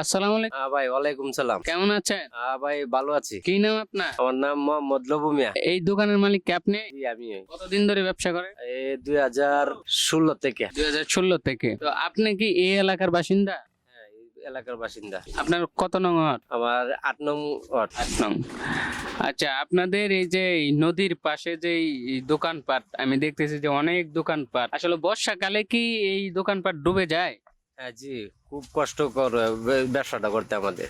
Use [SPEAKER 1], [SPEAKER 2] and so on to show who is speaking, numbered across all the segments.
[SPEAKER 1] আসসালামু আলাইকুম।
[SPEAKER 2] ভাই ওয়ালাইকুম সালাম।
[SPEAKER 1] কেমন আছেন?
[SPEAKER 2] ভাই ভালো আছি।
[SPEAKER 1] কি নাম আপনার?
[SPEAKER 2] আমার নাম মোহাম্মদ লবুমিয়া
[SPEAKER 1] এই দোকানের মালিক কে আপনি?
[SPEAKER 2] আমি।
[SPEAKER 1] কতদিন ধরে ব্যবসা করেন?
[SPEAKER 2] এই দুই হাজার ষোলো থেকে।
[SPEAKER 1] দুই হাজার ষোলো থেকে। তো আপনি কি এই এলাকার বাসিন্দা?
[SPEAKER 2] হ্যাঁ, এলাকার বাসিন্দা।
[SPEAKER 1] আপনার কত নং ওয়ার্ড?
[SPEAKER 2] আমার আট নং ওয়ার্ড।
[SPEAKER 1] আট নং। আচ্ছা আপনাদের এই যে নদীর পাশে যে দোকানপাট আমি দেখতেছি যে অনেক দোকানপাট। আসলে বর্ষাকালে কি এই দোকানপাট ডুবে যায়?
[SPEAKER 2] হ্যাঁ জি খুব কষ্টকর ব্যবসাটা করতে আমাদের।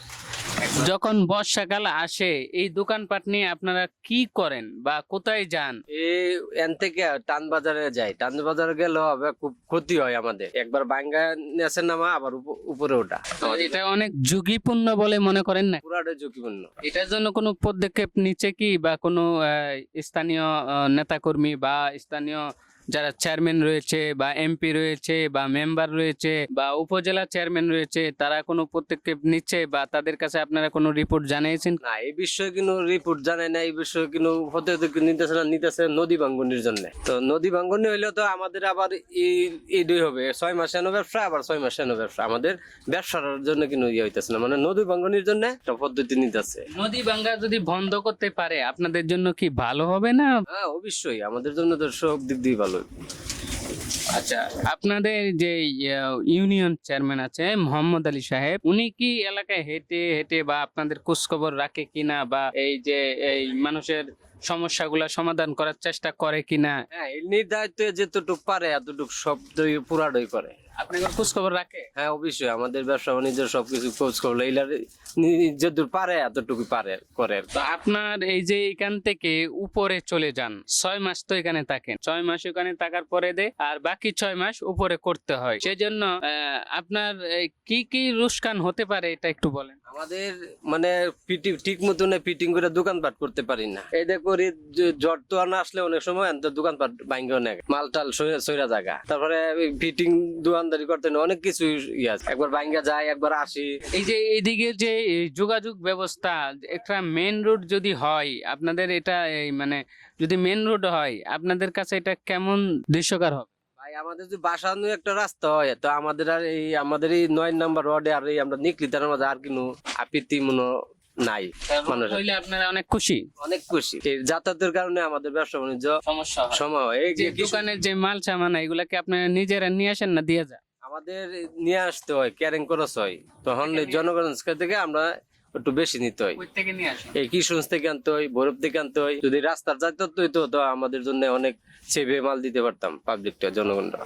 [SPEAKER 1] যখন বর্ষাকাল আসে এই দোকানপাট নিয়ে আপনারা কি করেন বা কোথায় যান?
[SPEAKER 2] এই এন থেকে টান বাজারে যাই। টান বাজারে গেলে হবে খুব ক্ষতি হয় আমাদের। একবার বাঙ্গা নেছে নামা আবার উপরে ওঠা।
[SPEAKER 1] এটা অনেক ঝুঁকিপূর্ণ বলে মনে করেন না?
[SPEAKER 2] পুরাটাই ঝুঁকিপূর্ণ।
[SPEAKER 1] এটার জন্য কোনো পদক্ষেপ নিচ্ছে কি? বা কোনো স্থানীয় নেতাকর্মী বা স্থানীয় যারা চেয়ারম্যান রয়েছে বা এমপি রয়েছে বা মেম্বার রয়েছে বা উপজেলা চেয়ারম্যান রয়েছে তারা কোনো পদক্ষেপ নিচ্ছে বা তাদের কাছে আপনারা কোনো রিপোর্ট জানিয়েছেন?
[SPEAKER 2] না এই বিষয়ে কিন্তু রিপোর্ট জানায় না এই বিষয়ে কিন্তু হতে হতে কিন্তু নিতেছে নদী ভাঙ্গনির জন্য। তো নদী ভাঙ্গনি হইলে তো আমাদের আবার এই এই দুই হবে ছয় মাসে এনো ব্যবসা আবার ছয় মাসে এনো ব্যবসা আমাদের ব্যবসার জন্য কিন্তু ইয়ে হইতেছে না মানে নদী ভাঙ্গনির জন্য একটা পদ্ধতি নিতেছে।
[SPEAKER 1] নদী ভাঙ্গা যদি বন্ধ করতে পারে আপনাদের জন্য কি ভালো হবে না?
[SPEAKER 2] হ্যাঁ অবশ্যই আমাদের জন্য তো সব দিক দিয়ে ভালো।
[SPEAKER 1] আচ্ছা আপনাদের যে ইউনিয়ন চেয়ারম্যান আছে মোহাম্মদ আলী সাহেব উনি কি এলাকায় হেঁটে হেঁটে বা আপনাদের খোঁজখবর রাখে কিনা বা এই যে এই মানুষের সমস্যাগুলা সমাধান করার চেষ্টা করে কিনা?
[SPEAKER 2] হ্যাঁ নির্ধারিত যেতটুক পারে এতটুক শব্দই পুরাটাই করে।
[SPEAKER 1] আপনাদের খোঁজখবর রাখে?
[SPEAKER 2] হ্যাঁ অবশ্যই। আমাদের ব্যবসা বাণিজ্য সবকিছু খোঁজ খবর এইলার যতটুকু পারে এতটুকু পারে করে
[SPEAKER 1] তো আপনার এই যে এখান থেকে উপরে চলে যান ছয় মাস তো এখানে থাকেন। ছয় মাস ওখানে থাকার পরে দে আর বাকি ছয় মাস উপরে করতে হয়। সেজন্য আপনার কি কি রুস্কান হতে পারে এটা একটু বলেন।
[SPEAKER 2] আমাদের মানে ফিটিং ঠিক মতন ফিটিং করে দোকানপাট করতে পারি না। এই দেখো জ্বর তো না আসলে অনেক সময় দোকানপাট ভাঙ্গে অনেক মাল টাল সইরা জায়গা তারপরে ফিটিং দোকানদারি করতে অনেক কিছু ইয়ে আছে। একবার ভাঙ্গা যায় একবার আসি।
[SPEAKER 1] এই যে এইদিকে যে যোগাযোগ ব্যবস্থা একটা মেন রোড যদি হয় আপনাদের এটা মানে যদি মেন রোড হয় আপনাদের কাছে এটা কেমন দৃশ্যকার হবে?
[SPEAKER 2] ভাই আমাদের যদি বাসানো একটা রাস্তা হয় তো আমাদের আর এই আমাদের এই নয় নাম্বার ওয়ার্ডে আর এই আমরা নিকলি তার মাঝে আর কিনু আপত্তি মনে নাই মানুষের।
[SPEAKER 1] হইলে আপনারা অনেক খুশি।
[SPEAKER 2] অনেক খুশি। এই যাতায়াতের কারণে আমাদের ব্যবসা বাণিজ্য
[SPEAKER 1] সমস্যা
[SPEAKER 2] সময় হয়। এই
[SPEAKER 1] যে দোকানের যে মাল সামান এগুলাকে আপনারা নিজেরা নিয়ে আসেন না দিয়ে যান?
[SPEAKER 2] আমাদের নিয়ে আসতে হয় ক্যারিং খরচ হয়। তখন জনগণের কাছ থেকে আমরা একটু বেশি নিতে হয়। এই কিশোরগঞ্জ থেকে আনতে হয় ভৈরব থেকে আনতে হয়। যদি রাস্তার যাতায়াত হইতো তো আমাদের জন্য অনেক সেভে মাল দিতে পারতাম পাবলিকটা জনগণরা।